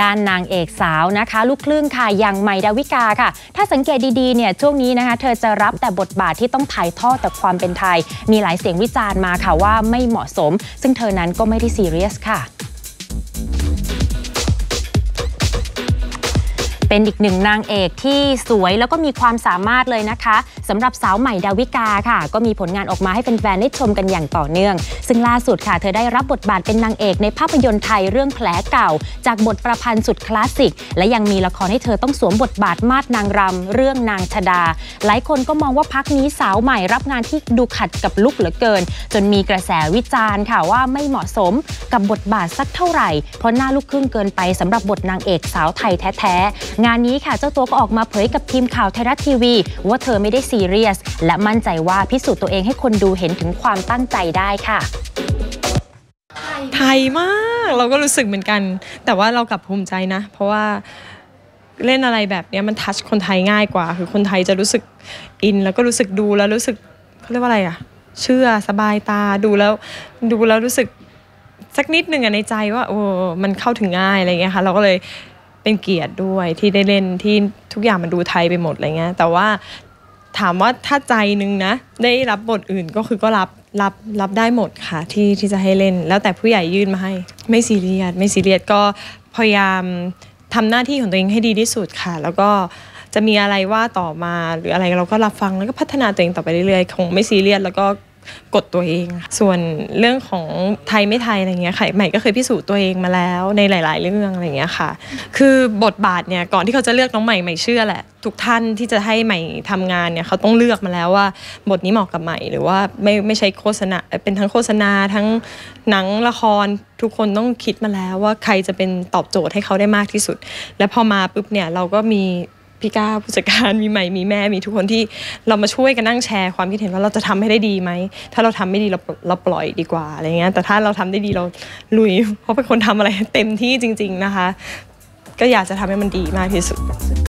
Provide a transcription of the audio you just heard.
ด้านนางเอกสาวนะคะ ลูกครึ่งค่ะอย่างไม่ดาวิกาค่ะ ถ้าสังเกตดีๆเนี่ยช่วงนี้นะคะ เธอจะรับแต่บทบาทที่ต้องถ่ายทอดแต่ความเป็นไทย มีหลายเสียงวิจารณ์มาค่ะว่าไม่เหมาะสม ซึ่งเธอนั้นก็ไม่ได้ซีเรียสค่ะ เป็นอีกหนึ่งนางเอกที่สวยแล้วก็มีความสามารถเลยนะคะสำหรับสาวใหม่ดาวิกาค่ะ ก็มีผลงานออกมาให้แฟนๆได้ชมกันอย่างต่อเนื่อง ซึ่งล่าสุดค่ะ เธอได้รับบทบาทเป็นนางเอกในภาพยนตร์ไทยเรื่องแผลเก่า จากบทประพันธ์สุดคลาสสิก และยังมีละครให้เธอต้องสวมบทบาทมาดนางรำเรื่องนางชดา หลายคนก็มองว่าพักนี้สาวใหม่รับงานที่ดูขัดกับลุกเหลือเกิน จนมีกระแสวิจารณ์ค่ะว่าไม่เหมาะสมกับบทบาทสักเท่าไหร่เพราะหน้าลูกครึ่งเกินไปสำหรับบทนางเอกสาวไทยแท้ๆงานนี้ค่ะเจ้าตัวก็ออกมาเผยกับทีมข่าวไทยรัฐทีวี ว่าเธอไม่ได้ซีเรียส และมั่นใจว่าพิสูจน์ตัวเองให้คนดูเห็นถึงความตั้งใจได้ค่ะไทยมากเราก็รู้สึกเหมือนกัน แต่ว่าเรากลับภูมิใจนะ เพราะว่าเล่นอะไรแบบนี้มันทัชคนไทยง่ายกว่า คือคนไทยจะรู้สึกอิน แล้วก็รู้สึกดูแล้วรู้สึกเขาเรียกว่าอะไรอะเชื่อสบายตาดูแล้วดูแล้วรู้สึกสักนิดหนึ่งอะในใจว่าโอ้มันเข้าถึงง่ายอะไรเงี้ยค่ะ เราก็เลย เป็นเกียรติด้วยที่ได้เล่นที่ทุกอย่างมันดูไทยไปหมดอะไรเงี้ยแต่ว่าถามว่าถ้าใจนึงนะ ได้รับบทอื่นก็คือก็รับรับรับได้หมดค่ะที่ที่จะให้เล่น แล้วแต่ผู้ใหญ่ยื่นมาให้ ไม่ซีเรียสไม่ซีเรียสก็พยายามทำหน้าที่ของตัวเองให้ดีที่สุดค่ะ แล้วก็จะมีอะไรว่าต่อมาหรืออะไรเราก็รับฟังแล้วก็พัฒนาตัวเองต่อไปเรื่อยๆ คงไม่ซีเรียสแล้วก็ กดตัวเอง ส่วนเรื่องของไทยไม่ไทยอะไรเงี้ยค่ะใหม่ก็เคยพิสูจน์ตัวเองมาแล้วในหลาย ๆ เรื่องอะไรเงี้ยค่ะ คือบทบาทเนี่ยก่อนที่เขาจะเลือกน้องใหม่ใหม่เชื่อแหละ ทุกท่านที่จะให้ใหม่ทำงานเนี่ยเขาต้องเลือกมาแล้วว่า บทนี้เหมาะกับใหม่หรือว่าไม่ไม่ใช่โฆษณาเป็นทั้งโฆษณาทั้งหนังละครทุกคนต้องคิดมาแล้วว่าใครจะเป็นตอบโจทย์ให้เขาได้มากที่สุด และพอมาปุ๊บเนี่ยเราก็มี พี่ก้าผู้จัดการมีใหม่มีแม่มีทุกคนที่เรามาช่วยกันนั่งแชร์ความคิดเห็นว่าเราจะทำให้ได้ดีไหมถ้าเราทำไม่ดีเราเราปล่อยดีกว่าอะไรเงี้ยแต่ถ้าเราทำได้ดีเราลุย เพราะเป็นคนทำอะไรเต็มที่จริง ๆนะคะ ก็อยากจะทำให้มันดีมากที่สุด